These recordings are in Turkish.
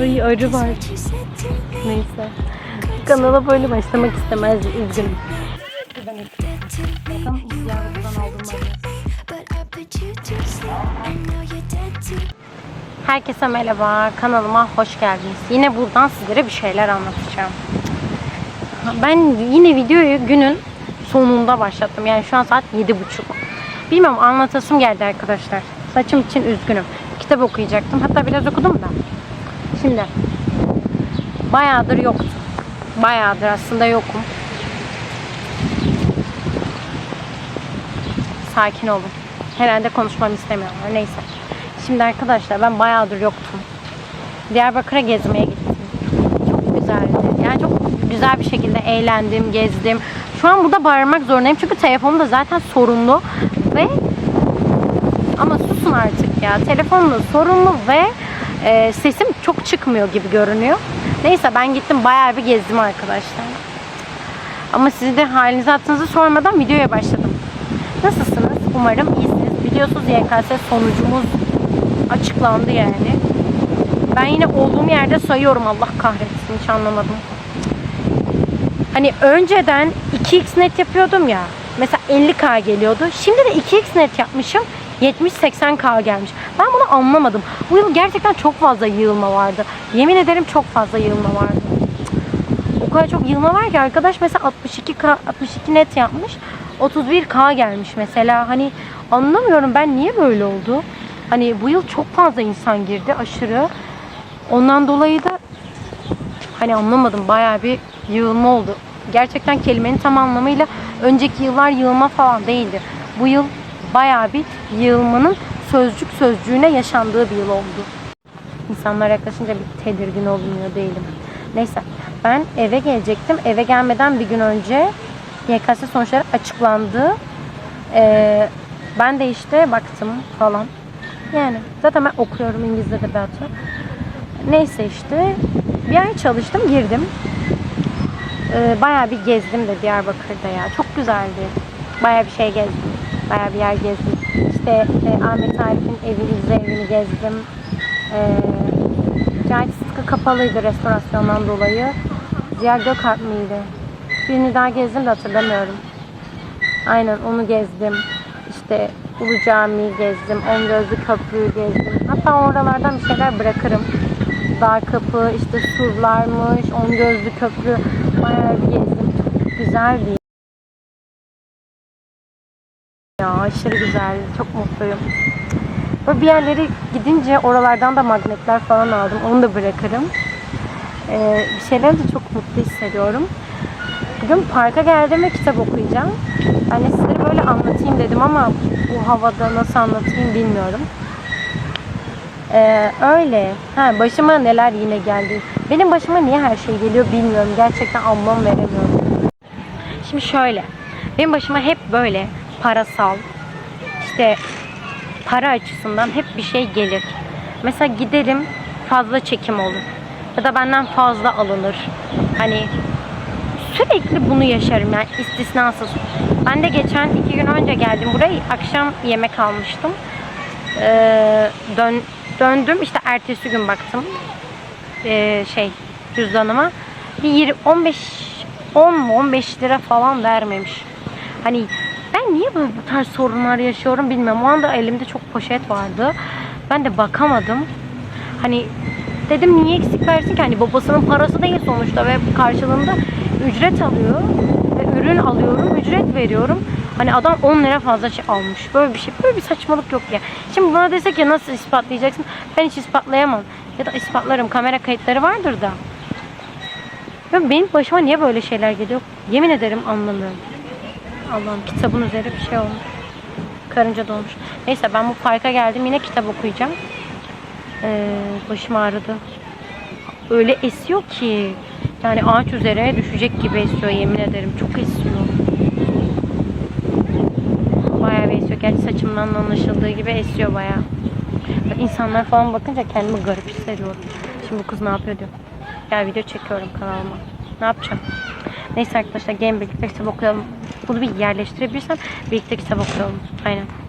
Ay arı var. Neyse. Kanala böyle başlamak istemezdi. Üzgünüm. Herkese merhaba. Kanalıma hoş geldiniz. Yine buradan sizlere bir şeyler anlatacağım. Ben yine videoyu günün sonunda başlattım. Yani şu an saat 7.30. Bilmiyorum anlatasım geldi arkadaşlar. Saçım için üzgünüm. Kitap okuyacaktım. Hatta biraz okudum da. Şimdi bayağıdır yoktum. Bayağıdır aslında yokum. Sakin olun. Herhalde konuşmamı istemiyorlar. Neyse. Şimdi arkadaşlar ben bayağıdır yoktum. Diyarbakır'a gezmeye gittim. Çok güzeldi. Yani çok güzel bir şekilde eğlendim, gezdim. Şu an burada bağırmak zorundayım çünkü telefonum da zaten sorunlu susun artık ya. Telefonum da sorunlu ve e, sesim çok çıkmıyor gibi görünüyor. Neyse ben gittim bayağı bir gezdim arkadaşlar. Ama size de halinizi hattınızı sormadan videoya başladım. Nasılsınız? Umarım iyisiniz. Biliyorsunuz YKS sonucumuz açıklandı yani. Ben yine olduğum yerde sayıyorum Allah kahretsin hiç anlamadım. Hani önceden 2x net yapıyordum ya. Mesela 50k geliyordu. Şimdi de 2x net yapmışım. 70-80k gelmiş. Ben bunu anlamadım. Bu yıl gerçekten çok fazla yığılma vardı. Yemin ederim çok fazla yığılma vardı. O kadar çok yığılma var ki arkadaş mesela 62k 62 net yapmış. 31k gelmiş mesela. Hani anlamıyorum ben niye böyle oldu? Hani bu yıl çok fazla insan girdi aşırı. Ondan dolayı da hani anlamadım bayağı bir yığılma oldu. Gerçekten kelimenin tam anlamıyla önceki yıllar yığılma falan değildi. Bu yıl bayağı bir yığılmanın sözcük sözcüğüne yaşandığı bir yıl oldu. İnsanlar yaklaşınca bir tedirgin olunuyor değilim. Neyse ben eve gelecektim. Eve gelmeden bir gün önce YKS sonuçları açıklandı. Ee, ben de işte baktım falan. Yani zaten ben okuyorum İngiliz edebiyatı. Neyse işte bir ay çalıştım girdim. Ee, bayağı bir gezdim de Diyarbakır'da ya. Çok güzeldi. Bayağı bir şey gezdim. Bayağı bir yer gezdim. İşte e, Ahmet Arif'in evi, İzze evini gezdim. Ee, Cahit Sıtkı kapalıydı restorasyondan dolayı. Ziya Gökalp miydi? Birini daha gezdim de hatırlamıyorum. Aynen onu gezdim. İşte Ulu Camii'yi gezdim. On Gözlü Köprü'yü gezdim. Hatta oralardan bir şeyler bırakırım. Dağ Kapı, işte surlarmış, On Gözlü Köprü bayağı bir gezdim. Çok güzeldi. Ya aşırı güzeldi. Çok mutluyum. Böyle bir yerlere gidince oralardan da magnetler falan aldım. Onu da bırakırım. Ee, bir şeyler de çok mutlu hissediyorum. Bugün parka geldim ve kitap okuyacağım. Ben de sizlere böyle anlatayım dedim ama bu havada nasıl anlatayım bilmiyorum. Ee, öyle. Ha, başıma neler yine geldi. Benim başıma niye her şey geliyor bilmiyorum. Gerçekten anlam veremiyorum. Şimdi şöyle. Benim başıma hep böyle parasal, işte para açısından hep bir şey gelir. Mesela giderim fazla çekim olur. Ya da benden fazla alınır. Hani sürekli bunu yaşarım yani istisnasız. Ben de geçen iki gün önce geldim buraya akşam yemek almıştım. Ee, dön, döndüm işte ertesi gün baktım ee, şey cüzdanıma bir 20, 15 10 mu 15 lira falan vermemiş. Hani ben niye böyle bu tarz sorunlar yaşıyorum bilmiyorum. O anda elimde çok poşet vardı. Ben de bakamadım. Hani dedim niye eksik versin ki? Hani babasının parası değil sonuçta ve karşılığında ücret alıyor. Ve ürün alıyorum, ücret veriyorum. Hani adam 10 lira fazla şey almış. Böyle bir şey, böyle bir saçmalık yok ya. Şimdi buna desek ya nasıl ispatlayacaksın? Ben hiç ispatlayamam. Ya da ispatlarım. Kamera kayıtları vardır da. Ya benim başıma niye böyle şeyler geliyor? Yemin ederim anlamıyorum. Allah'ım kitabın üzeri bir şey olmuş. Karınca dolmuş. Neyse ben bu parka geldim yine kitap okuyacağım. Ee, başım ağrıdı. Öyle esiyor ki. Yani ağaç üzerine düşecek gibi esiyor yemin ederim. Çok esiyor. Bayağı bir esiyor. Gerçi saçımdan anlaşıldığı gibi esiyor bayağı. İnsanlar falan bakınca kendimi garip hissediyorum. Şimdi bu kız ne yapıyor diyor. Ya video çekiyorum kanalıma. Ne yapacağım? Neyse arkadaşlar gelin birlikte kitap okuyalım. Bunu bir yerleştirebilirsem birlikte kitap okuyalım. Aynen.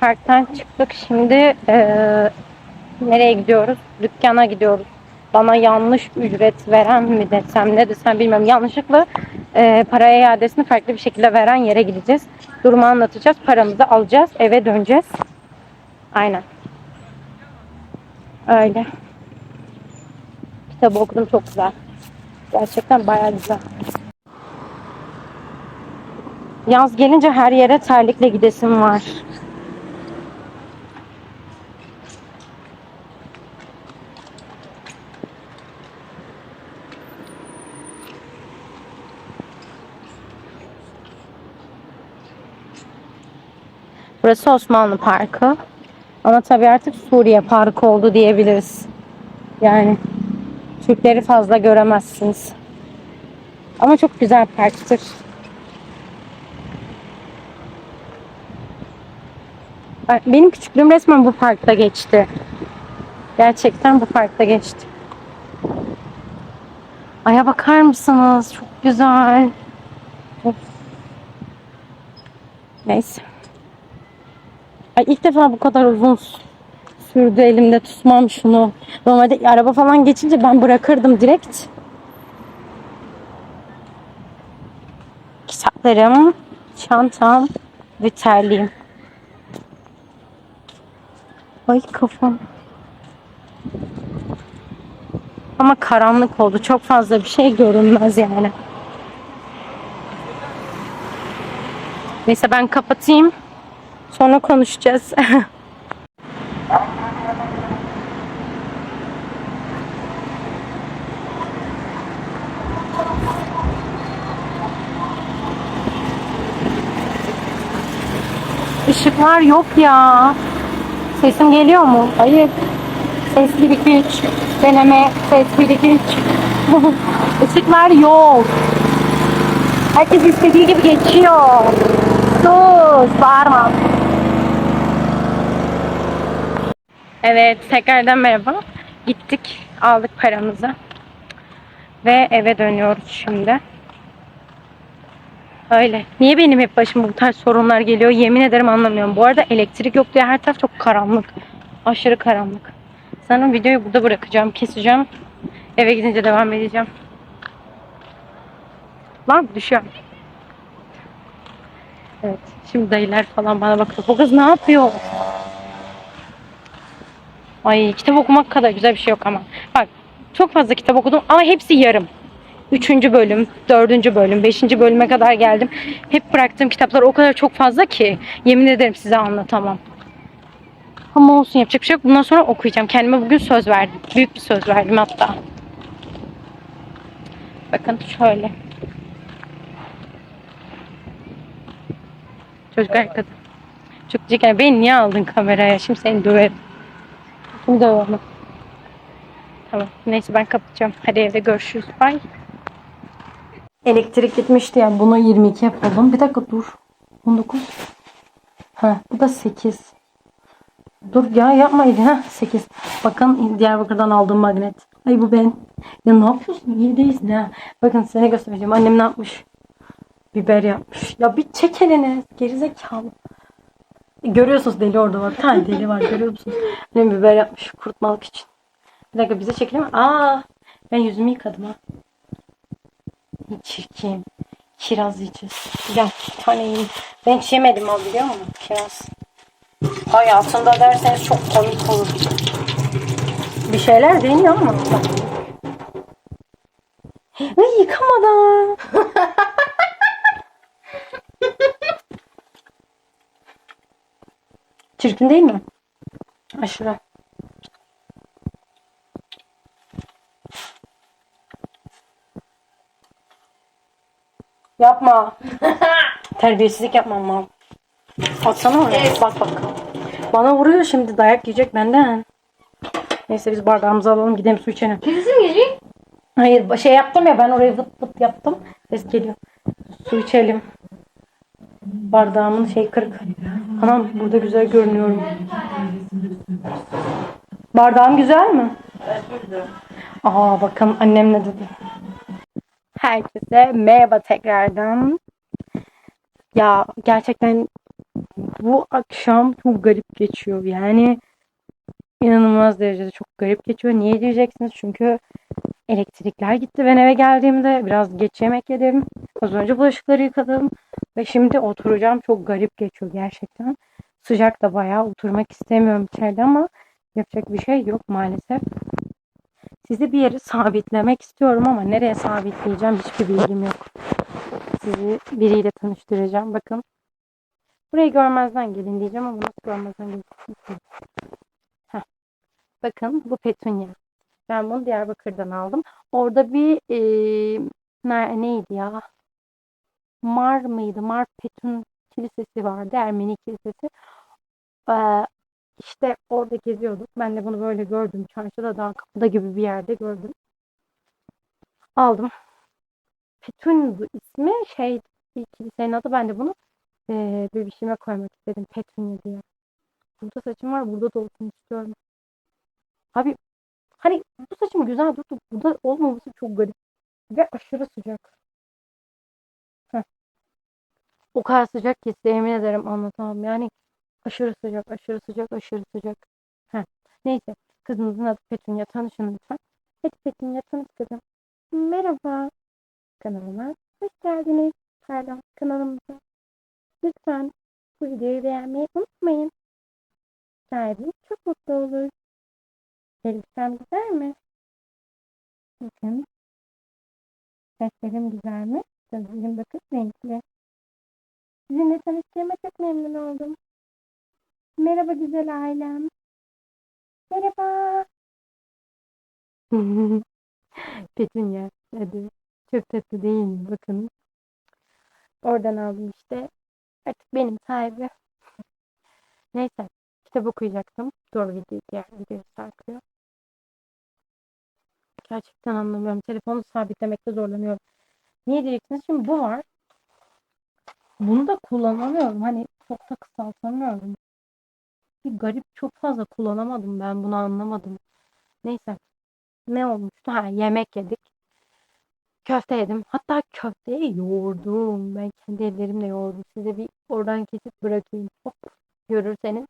Parktan çıktık. Şimdi eee, nereye gidiyoruz? Dükkana gidiyoruz. Bana yanlış ücret veren mi desem ne desem bilmiyorum. Yanlışlıkla eee paraya iadesini farklı bir şekilde veren yere gideceğiz. Durumu anlatacağız. Paramızı alacağız. Eve döneceğiz. Aynen. Öyle. Kitabı okudum çok güzel. Gerçekten bayağı güzel. Yaz gelince her yere terlikle gidesim var. Burası Osmanlı Parkı. Ama tabii artık Suriye Parkı oldu diyebiliriz. Yani Türkleri fazla göremezsiniz. Ama çok güzel parktır. Benim küçüklüğüm resmen bu parkta geçti. Gerçekten bu parkta geçti. Aya bakar mısınız? Çok güzel. Neyse. Ay ilk defa bu kadar uzun sürdü elimde tutmam şunu. Normalde araba falan geçince ben bırakırdım direkt. Kitaplarım, çantam ve terliğim. Ay kafam. Ama karanlık oldu. Çok fazla bir şey görünmez yani. Neyse ben kapatayım. Sonra konuşacağız. Işıklar yok ya. Sesim geliyor mu? Hayır. Ses 1 2 3. Deneme. Ses 1 2 3. Işıklar yok. Herkes istediği gibi geçiyor. Sus, bağırma. Evet, tekrardan merhaba. Gittik, aldık paramızı. Ve eve dönüyoruz şimdi. Öyle. Niye benim hep başıma bu tarz sorunlar geliyor? Yemin ederim anlamıyorum. Bu arada elektrik yok diye her taraf çok karanlık. Aşırı karanlık. Sanırım videoyu burada bırakacağım. Keseceğim. Eve gidince devam edeceğim. Lan düşüyor. Evet. Şimdi dayılar falan bana bakıyor. Bu kız ne yapıyor? Ay kitap okumak kadar güzel bir şey yok ama. Bak çok fazla kitap okudum ama hepsi yarım. Üçüncü bölüm, dördüncü bölüm, beşinci bölüme kadar geldim. Hep bıraktığım kitaplar o kadar çok fazla ki yemin ederim size anlatamam. Ama olsun yapacak bir şey yok. Bundan sonra okuyacağım. Kendime bugün söz verdim. Büyük bir söz verdim hatta. Bakın şöyle. Çocuk arkada. Diyecek yani beni niye aldın kameraya? Şimdi seni döverim. Şimdi döverim. Tamam. Neyse ben kapatacağım. Hadi evde görüşürüz. Bye. Elektrik gitmişti ya. Bunu 22 yapalım. Bir dakika dur. 19. Ha, bu da 8. Dur ya yapmayın ha 8. Bakın Diyarbakır'dan aldığım magnet. Ay bu ben. Ya ne yapıyorsun? Yedeyiz ne? Bakın size göstereceğim. Annem ne yapmış? Biber yapmış. Ya bir çek elini. Gerizekalı. Görüyorsunuz deli orada var. Bir tane deli var. Görüyor musunuz? Annem biber yapmış kurutmalık için. Bir dakika bize çekelim? Aa, ben yüzümü yıkadım ha. Çirkin. Kiraz yiyeceğiz. Gel bir tane yiyeyim. Ben hiç yemedim abi biliyor musun? Kiraz. Hayatında derseniz çok komik olur. Bir şeyler deniyor ama. Ay yıkamadan. Çirkin değil mi? Aşırı. Yapma. Terbiyesizlik yapmam lazım. Atsana oraya. Bak bak. Bana vuruyor şimdi dayak yiyecek benden. Neyse biz bardağımızı alalım gidelim su içelim. Birisi mi gelecek? Hayır şey yaptım ya ben oraya vıt vıt yaptım. Ses geliyor. Su içelim. Bardağımın şey kırık. Anam burada güzel görünüyorum. Bardağım güzel mi? Aa bakın annem ne dedi. Herkese merhaba tekrardan. Ya gerçekten bu akşam çok garip geçiyor. Yani inanılmaz derecede çok garip geçiyor. Niye diyeceksiniz? Çünkü elektrikler gitti. Ben eve geldiğimde biraz geç yemek yedim. Az önce bulaşıkları yıkadım. Ve şimdi oturacağım. Çok garip geçiyor gerçekten. Sıcak da bayağı oturmak istemiyorum içeride ama yapacak bir şey yok maalesef. Sizi bir yere sabitlemek istiyorum ama nereye sabitleyeceğim hiçbir bilgim yok. Sizi biriyle tanıştıracağım. Bakın. Burayı görmezden gelin diyeceğim ama nasıl görmezden gelin? Heh. Bakın bu petunya. Ben bunu Diyarbakır'dan aldım. Orada bir e, ne, neydi ya? Mar mıydı? Mar Petun Kilisesi vardı. Ermeni Kilisesi. Ee, işte orada geziyorduk. Ben de bunu böyle gördüm. Çarşıda daha kapıda gibi bir yerde gördüm. Aldım. Petun ismi şey kilisenin adı. Ben de bunu e, bir bişime koymak istedim. Petunia diye. Burada saçım var. Burada da olsun istiyorum. Abi hani bu saçım güzel durdu. Burada olmaması çok garip. Ve aşırı sıcak. Heh. O kadar sıcak ki size yemin ederim anlatamam. Yani aşırı sıcak, aşırı sıcak, aşırı sıcak. Heh. Neyse. Kızınızın adı Petunia. Tanışın lütfen. Hadi Petunia tanış kızım. Merhaba. Kanalıma hoş geldiniz. Pardon kanalımıza. Lütfen bu videoyu beğenmeyi unutmayın. Sahibim çok mutlu olur. Elbisem güzel mi? Bakın. Saçlarım güzel mi? Gözlerim bakın renkli. Sizinle tanıştığıma çok memnun oldum. Merhaba güzel ailem. Merhaba. Petunia. Hadi. Çok tatlı değil mi? Bakın. Oradan aldım işte. Artık benim sahibi. Neyse. Kitap okuyacaktım. Doğru video diğer videoyu sarkıyor. Gerçekten anlamıyorum. Telefonu sabitlemekte zorlanıyorum. Niye diyeceksiniz? Şimdi bu var. Bunu da kullanamıyorum. Hani çok da kısaltamıyorum. Bir garip çok fazla kullanamadım ben. Bunu anlamadım. Neyse. Ne olmuştu? Ha yemek yedik. Köfte yedim. Hatta köfteyi yoğurdum. Ben kendi ellerimle yoğurdum. Size bir oradan kesip bırakayım. Hop. Görürseniz.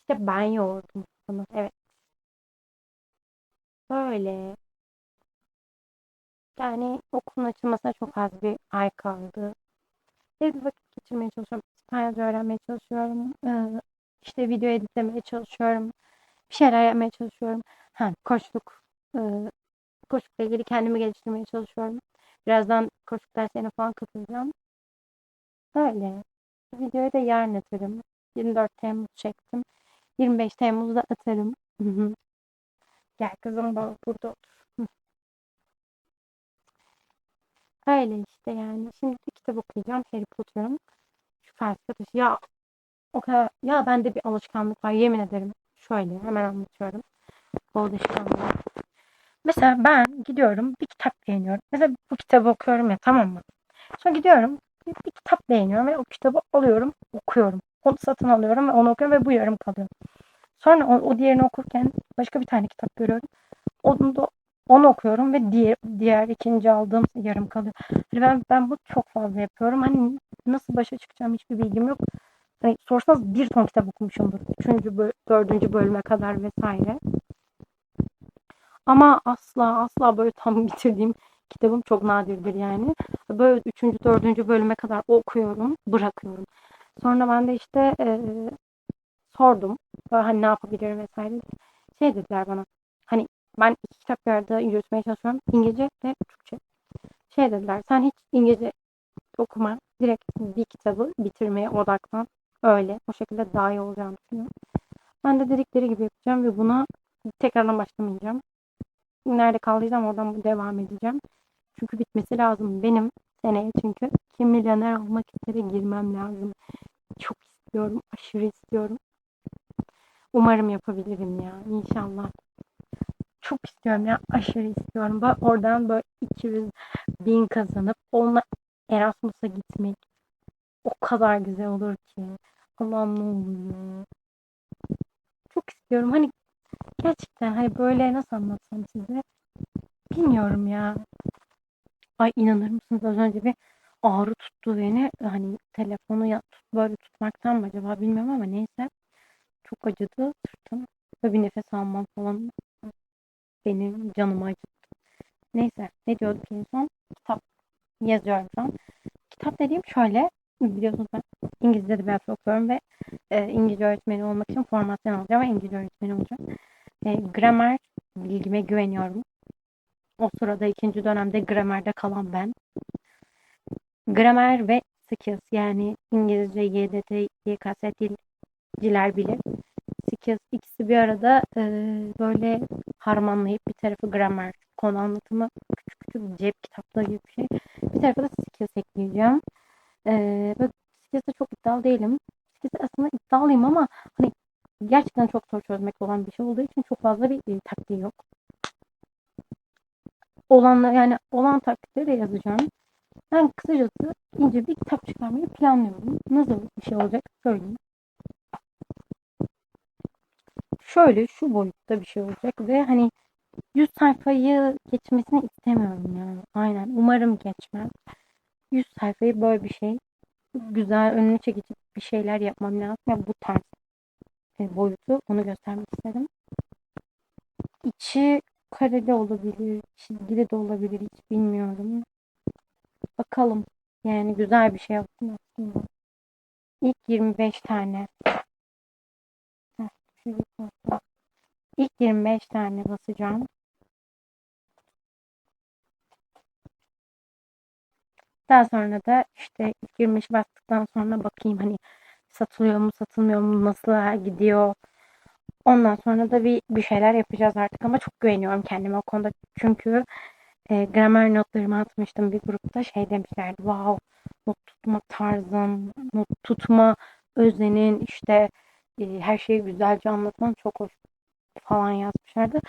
İşte ben yoğurdum bunu. Evet. Böyle. Yani okulun açılmasına çok az bir ay kaldı. Evde vakit geçirmeye çalışıyorum. İspanyolca öğrenmeye çalışıyorum. Ee, işte video editlemeye çalışıyorum. Bir şeyler yapmaya çalışıyorum. Ha, koçluk. Ee, koçlukla ilgili kendimi geliştirmeye çalışıyorum. Birazdan koçluk derslerine falan katılacağım. Böyle. Videoyu da yarın atarım. 24 Temmuz çektim. 25 Temmuz'da atarım. Gel kızım bak burada otur. Öyle işte yani. Şimdi bir kitap okuyacağım. Harry Potter'ın. Şu felsefe taşı. Ya o kadar. Ya bende bir alışkanlık var. Yemin ederim. Şöyle hemen anlatıyorum. Bu alışkanlığı. Mesela ben gidiyorum bir kitap beğeniyorum. Mesela bu kitabı okuyorum ya tamam mı? Sonra gidiyorum bir, bir kitap beğeniyorum ve o kitabı alıyorum okuyorum. Onu satın alıyorum ve onu okuyorum ve bu yarım kalıyor. Sonra o, o diğerini okurken başka bir tane kitap görüyorum. Onu da onu okuyorum ve diğer diğer ikinci aldığım yarım kalıyor. Hani ben ben bu çok fazla yapıyorum. Hani nasıl başa çıkacağım hiçbir bilgim yok. Hani sorsanız bir ton kitap okumuşumdur. Üçüncü, dördüncü bölüme kadar vesaire. Ama asla asla böyle tam bitirdiğim kitabım çok nadirdir yani. Böyle üçüncü, dördüncü bölüme kadar okuyorum, bırakıyorum. Sonra ben de işte e, sordum. Böyle hani ne yapabilirim vesaire. Şey dediler bana. Ben iki kitap bir arada yürütmeye çalışıyorum. İngilizce ve Türkçe. Şey dediler. Sen hiç İngilizce okuma. Direkt bir kitabı bitirmeye odaklan. Öyle. O şekilde daha iyi olacağını düşünüyorum. Ben de dedikleri gibi yapacağım ve buna tekrardan başlamayacağım. Nerede kaldıysam oradan devam edeceğim. Çünkü bitmesi lazım. Benim seneye çünkü kim milyoner olmak üzere girmem lazım. Çok istiyorum. Aşırı istiyorum. Umarım yapabilirim ya. İnşallah. Çok istiyorum ya. Aşırı istiyorum. Bak oradan böyle 200 bin kazanıp onunla Erasmus'a gitmek o kadar güzel olur ki. Allah'ım ne olur ya. Çok istiyorum. Hani gerçekten hani böyle nasıl anlatsam size bilmiyorum ya. Ay inanır mısınız az önce bir ağrı tuttu beni. Hani telefonu ya, tut, böyle tutmaktan mı acaba bilmiyorum ama neyse. Çok acıdı sırtım. Ve bir nefes almam falan benim canımı acıttı. Neyse ne diyorduk en son? Kitap yazıyorum şu an. Kitap dediğim şöyle. Biliyorsunuz ben İngilizce edebiyatı okuyorum ve e, İngilizce öğretmeni olmak için formasyon alacağım ve İngilizce öğretmeni olacağım. E, gramer bilgime güveniyorum. O sırada ikinci dönemde gramerde kalan ben. Gramer ve skills yani İngilizce, YDT, YKS dilciler bilir. Skills ikisi bir arada e, böyle harmanlayıp bir tarafı gramer, konu anlatımı küçük küçük cep kitapları gibi bir şey. Bir tarafa da skills ekleyeceğim. E, ve skills'e çok iddialı değilim. Skills'e aslında iddialıyım ama hani gerçekten çok zor çözmek olan bir şey olduğu için çok fazla bir e, taktiği yok. Olanlar yani olan taktikleri de yazacağım. Ben kısacası ince bir kitap çıkarmayı planlıyorum. Nasıl bir şey olacak söyleyeyim. Şöyle şu boyutta bir şey olacak ve hani 100 sayfayı geçmesini istemiyorum yani. Aynen. Umarım geçmez. 100 sayfayı böyle bir şey güzel önüne çekici bir şeyler yapmam lazım. Ya bu tarz e, boyutu onu göstermek istedim. İçi kareli olabilir, çizgili de olabilir hiç bilmiyorum. Bakalım. Yani güzel bir şey yaptım aslında. İlk 25 tane. İlk 25 tane basacağım. Daha sonra da işte ilk 25 bastıktan sonra bakayım hani satılıyor mu satılmıyor mu nasıl gidiyor. Ondan sonra da bir, bir şeyler yapacağız artık ama çok güveniyorum kendime o konuda. Çünkü e, gramer notlarımı atmıştım bir grupta şey demişlerdi. Wow not tutma tarzın, not tutma özenin işte e, her şeyi güzelce anlatman çok hoş falan yazmışlardı.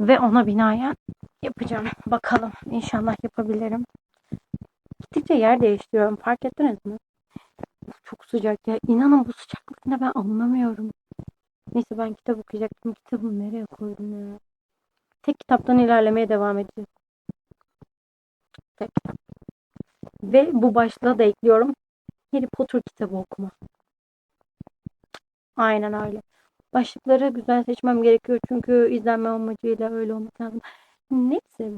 Ve ona binaen yapacağım. Bakalım inşallah yapabilirim. Gittikçe yer değiştiriyorum. Fark ettiniz mi? Çok sıcak ya. İnanın bu sıcaklıkta ben anlamıyorum. Neyse ben kitap okuyacaktım. Kitabımı nereye koydum ya? Tek kitaptan ilerlemeye devam edeceğiz. Tek. Ve bu başlığa da ekliyorum. Harry Potter kitabı okuma. Aynen öyle. Başlıkları güzel seçmem gerekiyor çünkü izlenme amacıyla öyle olması lazım. Neyse.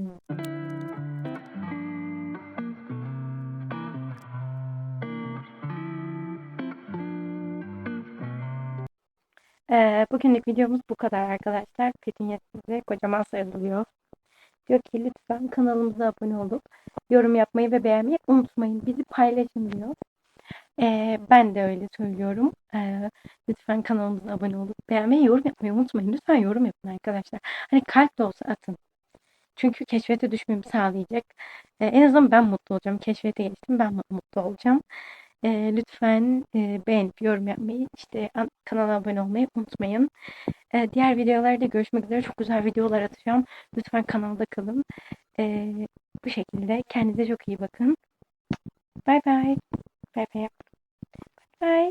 Ee, bugünlük videomuz bu kadar arkadaşlar. Petinya size kocaman sayılıyor. Diyor ki lütfen kanalımıza abone olup yorum yapmayı ve beğenmeyi unutmayın. Bizi paylaşın diyor. Ee, ben de öyle söylüyorum. Ee, lütfen kanalımıza abone olup beğenmeyi, yorum yapmayı unutmayın. Lütfen yorum yapın arkadaşlar. Hani kalp de olsa atın. Çünkü keşfete düşmemi sağlayacak. Ee, en azından ben mutlu olacağım. Keşfete geçtim. Ben mutlu olacağım. Ee, lütfen e, beğenip yorum yapmayı, işte kanala abone olmayı unutmayın. Ee, diğer videolarda görüşmek üzere. Çok güzel videolar atacağım. Lütfen kanalda kalın. Ee, bu şekilde. Kendinize çok iyi bakın. Bay bay. Bye bye. Bye.